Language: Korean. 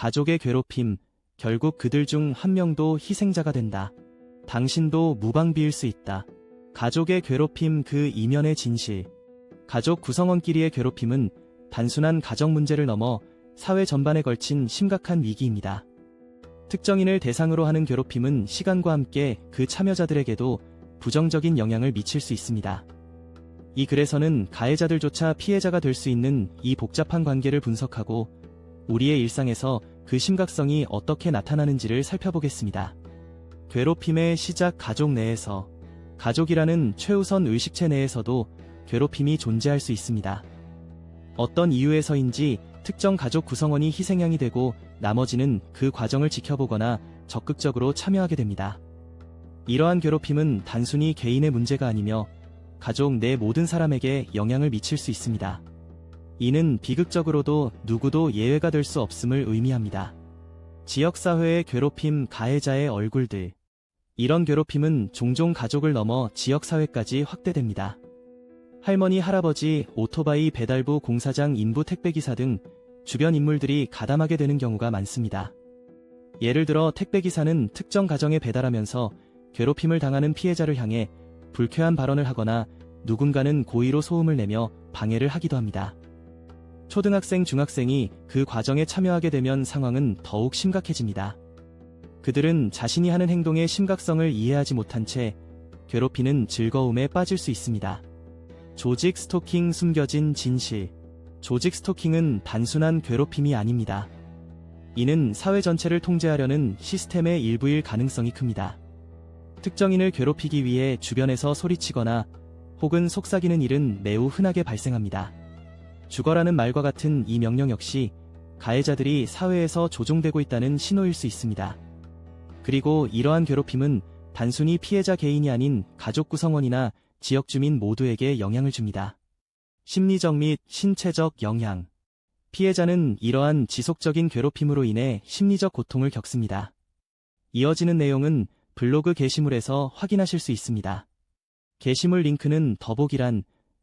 가족의 괴롭힘, 결국 그들 중 한 명도 희생자가 된다. 당신도 무방비일 수 있다. 가족의 괴롭힘 그 이면의 진실. 가족 구성원끼리의 괴롭힘은 단순한 가정 문제를 넘어 사회 전반에 걸친 심각한 위기입니다. 특정인을 대상으로 하는 괴롭힘은 시간과 함께 그 참여자들에게도 부정적인 영향을 미칠 수 있습니다. 이 글에서는 가해자들조차 피해자가 될 수 있는 이 복잡한 관계를 분석하고 우리의 일상에서 그 심각성이 어떻게 나타나는지를 살펴보겠습니다. 괴롭힘의 시작 가족 내에서 가족이라는 최우선 의식체 내에서도 괴롭힘이 존재할 수 있습니다. 어떤 이유에서인지 특정 가족 구성원이 희생양이 되고 나머지는 그 과정을 지켜보거나 적극적으로 참여하게 됩니다. 이러한 괴롭힘은 단순히 개인의 문제가 아니며 가족 내 모든 사람에게 영향을 미칠 수 있습니다. 이는 비극적으로도 누구도 예외가 될 수 없음을 의미합니다. 지역사회의 괴롭힘 가해자의 얼굴들. 이런 괴롭힘은 종종 가족을 넘어 지역사회까지 확대됩니다. 할머니, 할아버지, 오토바이 배달부 공사장 인부 택배기사 등 주변 인물들이 가담하게 되는 경우가 많습니다. 예를 들어 택배기사는 특정 가정에 배달하면서 괴롭힘을 당하는 피해자를 향해 불쾌한 발언을 하거나 누군가는 고의로 소음을 내며 방해를 하기도 합니다. 초등학생, 중학생이 그 과정에 참여하게 되면 상황은 더욱 심각해집니다. 그들은 자신이 하는 행동의 심각성을 이해하지 못한 채 괴롭히는 즐거움에 빠질 수 있습니다. 조직 스토킹 숨겨진 진실. 조직 스토킹은 단순한 괴롭힘이 아닙니다. 이는 사회 전체를 통제하려는 시스템의 일부일 가능성이 큽니다. 특정인을 괴롭히기 위해 주변에서 소리치거나 혹은 속삭이는 일은 매우 흔하게 발생합니다. 죽어라는 말과 같은 이 명령 역시 가해자들이 사회에서 조종되고 있다는 신호일 수 있습니다. 그리고 이러한 괴롭힘은 단순히 피해자 개인이 아닌 가족 구성원이나 지역 주민 모두에게 영향을 줍니다. 심리적 및 신체적 영향. 피해자는 이러한 지속적인 괴롭힘으로 인해 심리적 고통을 겪습니다. 이어지는 내용은 블로그 게시물에서 확인하실 수 있습니다. 게시물 링크는 더보기란